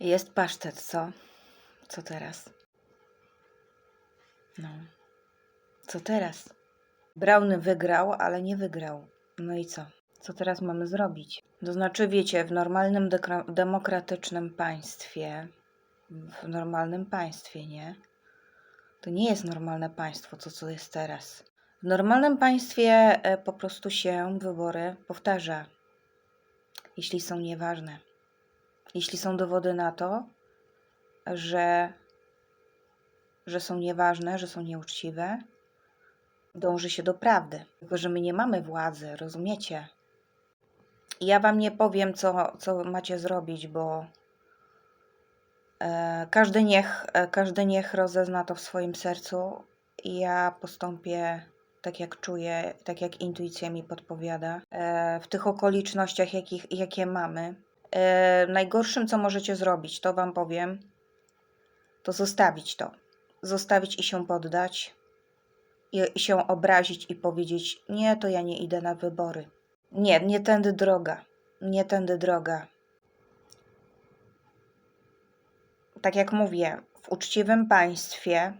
Jest pasztet, co? Co teraz? No. Co teraz? Browny wygrał, ale nie wygrał. No i co? Co teraz mamy zrobić? To znaczy, wiecie, w normalnym demokratycznym państwie, w normalnym państwie, nie? To nie jest normalne państwo, to co jest teraz. W normalnym państwie e, po prostu się wybory powtarza, jeśli są nieważne. Jeśli są dowody na to, że, że są nieważne, że są nieuczciwe, dąży się do prawdy. Tylko, że my nie mamy władzy, rozumiecie? Ja wam nie powiem, co, co macie zrobić, bo e, każdy, niech, e, każdy niech rozezna to w swoim sercu i ja postąpię tak, jak czuję, tak jak intuicja mi podpowiada, e, w tych okolicznościach, jakich, jakie mamy. E, najgorszym, co możecie zrobić, to wam powiem, to zostawić to. Zostawić i się poddać, i, i się obrazić i powiedzieć: Nie, to ja nie idę na wybory. Nie, nie tędy droga. Nie tędy droga. Tak jak mówię, w uczciwym państwie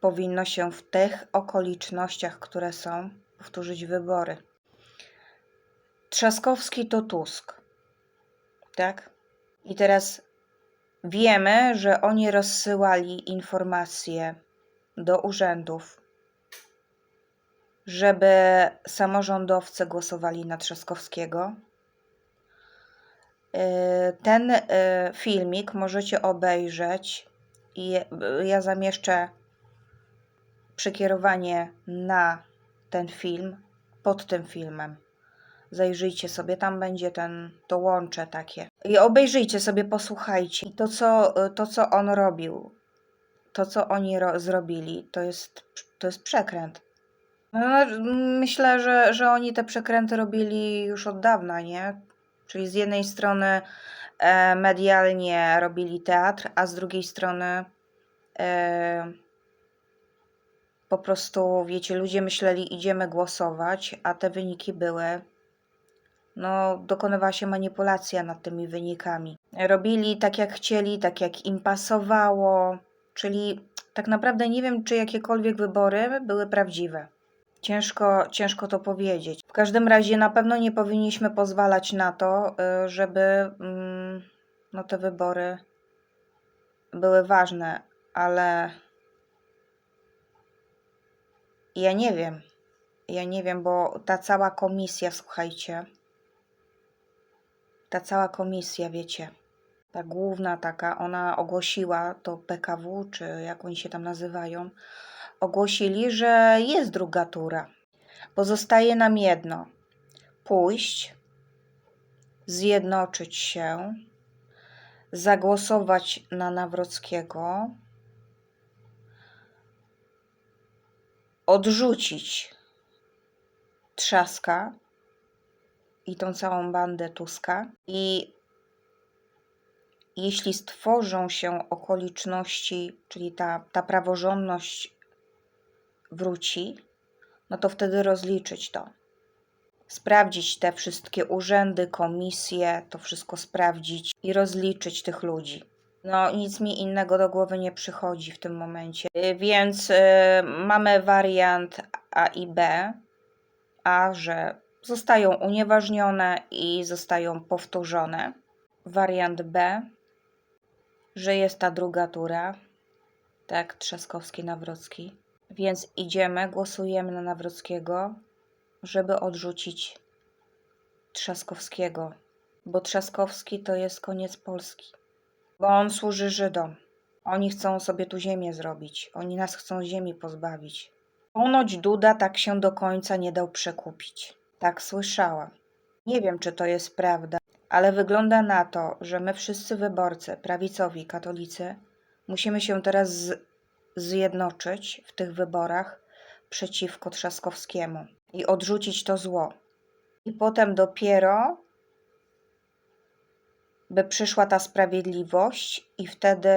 powinno się w tych okolicznościach, które są, powtórzyć wybory. Trzaskowski to Tusk. Tak? I teraz wiemy, że oni rozsyłali informacje do urzędów, żeby samorządowcy głosowali na Trzaskowskiego. Yy, Ten yy, filmik możecie obejrzeć i ja zamieszczę przekierowanie na ten film pod tym filmem. Zajrzyjcie sobie, tam będzie ten, to łącze takie. I obejrzyjcie sobie, posłuchajcie. I to, co, to, co on robił, to, co oni ro- zrobili, to jest, to jest przekręt. No, myślę, że, że oni te przekręty robili już od dawna, nie? Czyli z jednej strony e, medialnie robili teatr, a z drugiej strony e, po prostu, wiecie, ludzie myśleli, idziemy głosować, a te wyniki były. No, dokonywała się manipulacja nad tymi wynikami. Robili tak, jak chcieli, tak, jak im pasowało, czyli tak naprawdę nie wiem, czy jakiekolwiek wybory były prawdziwe. Ciężko, ciężko to powiedzieć. W każdym razie na pewno nie powinniśmy pozwalać na to, y, żeby mm, no, te wybory były ważne, ale ja nie wiem. Ja nie wiem, bo ta cała komisja, słuchajcie, ta cała komisja, wiecie, ta główna taka, ona ogłosiła to PKW, czy jak oni się tam nazywają, ogłosili, że jest druga tura. Pozostaje nam jedno: pójść, zjednoczyć się, zagłosować na Nawrockiego, odrzucić Trzaska i tą całą bandę Tuska i jeśli stworzą się okoliczności, czyli ta, ta praworządność wróci, no to wtedy rozliczyć to. Sprawdzić te wszystkie urzędy, komisje, to wszystko sprawdzić i rozliczyć tych ludzi. No, nic mi innego do głowy nie przychodzi w tym momencie. Y, Więc y, mamy wariant A i B. A, że zostają unieważnione i zostają powtórzone. Wariant B, że jest ta druga tura, tak, Trzaskowski, Nawrocki. Więc idziemy, głosujemy na Nawrockiego, żeby odrzucić Trzaskowskiego, bo Trzaskowski to jest koniec Polski, bo on służy Żydom. Oni chcą sobie tu ziemię zrobić, oni nas chcą ziemi pozbawić. Ponoć Duda tak się do końca nie dał przekupić. Tak słyszałam. Nie wiem, czy to jest prawda, ale wygląda na to, że my wszyscy wyborcy, prawicowi, katolicy, musimy się teraz z- zjednoczyć w tych wyborach przeciwko Trzaskowskiemu i odrzucić to zło. I potem dopiero by przyszła ta sprawiedliwość i wtedy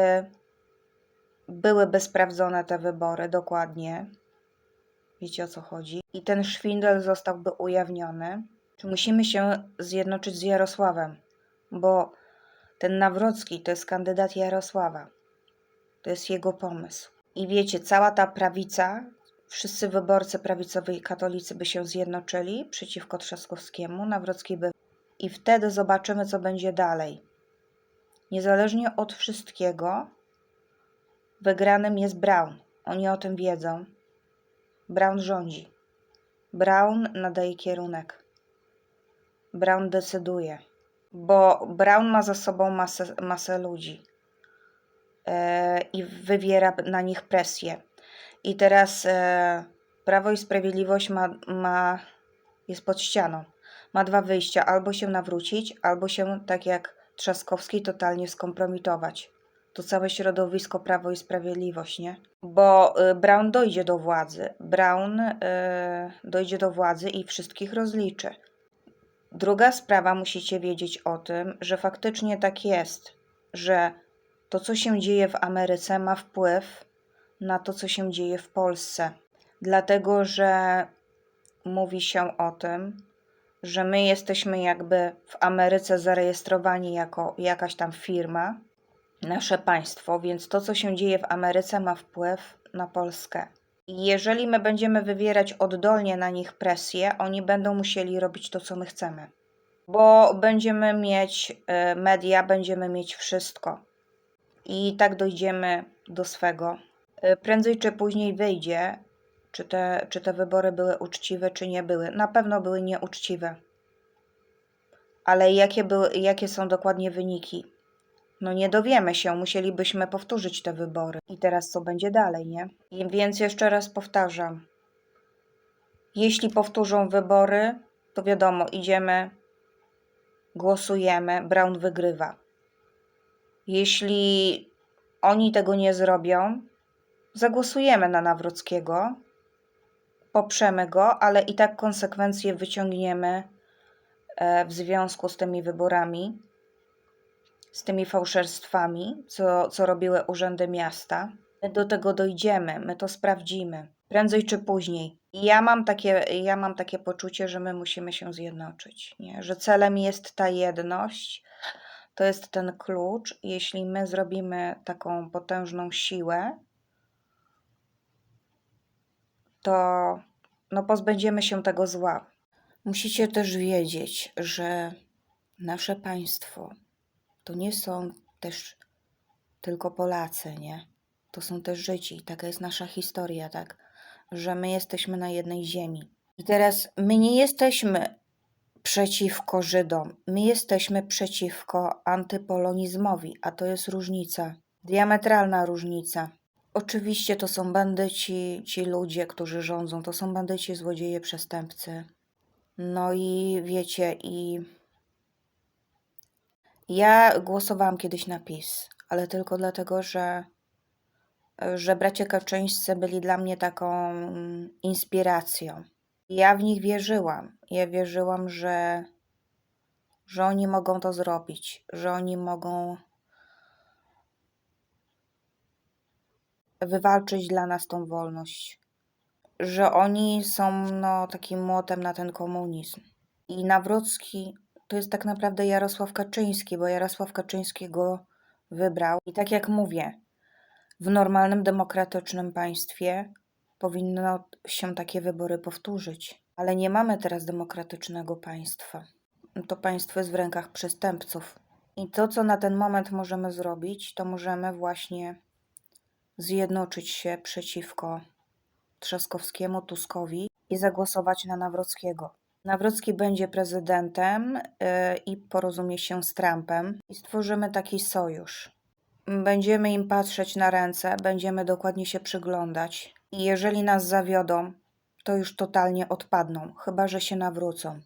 byłyby sprawdzone te wybory dokładnie. Wiecie o co chodzi? I ten szwindel zostałby ujawniony. Czy musimy się zjednoczyć z Jarosławem? Bo Ten Nawrocki to jest kandydat Jarosława. To jest jego pomysł. I wiecie, cała ta prawica, wszyscy wyborcy prawicowi i katolicy by się zjednoczyli przeciwko Trzaskowskiemu, Nawrocki by. I wtedy zobaczymy, co będzie dalej. Niezależnie od wszystkiego, wygranym jest Brown. Oni o tym wiedzą. Brown rządzi. Brown nadaje kierunek. Brown decyduje, bo Brown ma za sobą masę, masę ludzi e, i wywiera na nich presję. I teraz e, Prawo i Sprawiedliwość ma, ma, jest pod ścianą. Ma dwa wyjścia: albo się nawrócić, albo się, tak jak Trzaskowski, totalnie skompromitować. To całe środowisko Prawo i Sprawiedliwość, nie? Bo y, Brown dojdzie do władzy. Brown y, dojdzie do władzy i wszystkich rozliczy. Druga sprawa, musicie wiedzieć o tym, że faktycznie tak jest, że to, co się dzieje w Ameryce, ma wpływ na to, co się dzieje w Polsce. Dlatego, że mówi się o tym, że my jesteśmy jakby w Ameryce zarejestrowani jako jakaś tam firma, nasze państwo, więc to, co się dzieje w Ameryce, ma wpływ na Polskę. Jeżeli my będziemy wywierać oddolnie na nich presję, oni będą musieli robić to, co my chcemy. Bo będziemy mieć y, media, będziemy mieć wszystko. I tak dojdziemy do swego. Y, Prędzej czy później wyjdzie, czy te, czy te wybory były uczciwe, czy nie były. Na pewno były nieuczciwe. Ale jakie, były, jakie są dokładnie wyniki? No nie dowiemy się, musielibyśmy powtórzyć te wybory. I teraz co będzie dalej, nie? Więc jeszcze raz powtarzam. Jeśli powtórzą wybory, to wiadomo, idziemy, głosujemy, Brown wygrywa. Jeśli oni tego nie zrobią, zagłosujemy na Nawrockiego, poprzemy go, ale i tak konsekwencje wyciągniemy e, w związku z tymi wyborami z tymi fałszerstwami, co, co robiły urzędy miasta. My do tego dojdziemy, my to sprawdzimy, prędzej czy później. Ja mam takie, ja mam takie poczucie, że my musimy się zjednoczyć, nie? że celem jest ta jedność, to jest ten klucz. Jeśli my zrobimy taką potężną siłę, to no, pozbędziemy się tego zła. Musicie też wiedzieć, że nasze państwo to nie są też tylko Polacy, nie? To są też Żydzi. Taka jest nasza historia, tak? Że my jesteśmy na jednej ziemi. Teraz my nie jesteśmy przeciwko Żydom. My jesteśmy przeciwko antypolonizmowi, a to jest różnica. Diametralna różnica. Oczywiście to są bandyci, ci ludzie, którzy rządzą. To są bandyci, złodzieje, przestępcy. No i wiecie, i ja głosowałam kiedyś na PiS, ale tylko dlatego, że, że bracia Kaczyńscy byli dla mnie taką inspiracją. Ja w nich wierzyłam. Ja wierzyłam, że, że oni mogą to zrobić, że oni mogą wywalczyć dla nas tą wolność. Że oni są no, takim młotem na ten komunizm. I Nawrocki to jest tak naprawdę Jarosław Kaczyński, bo Jarosław Kaczyński go wybrał. I tak jak mówię, w normalnym, demokratycznym państwie powinno się takie wybory powtórzyć. Ale nie mamy teraz demokratycznego państwa. To państwo jest w rękach przestępców. I to, co na ten moment możemy zrobić, to możemy właśnie zjednoczyć się przeciwko Trzaskowskiemu, Tuskowi i zagłosować na Nawrockiego. Nawrocki będzie prezydentem y, i porozumie się z Trumpem i stworzymy taki sojusz. Będziemy im patrzeć na ręce, będziemy dokładnie się przyglądać i jeżeli nas zawiodą, to już totalnie odpadną, chyba że się nawrócą.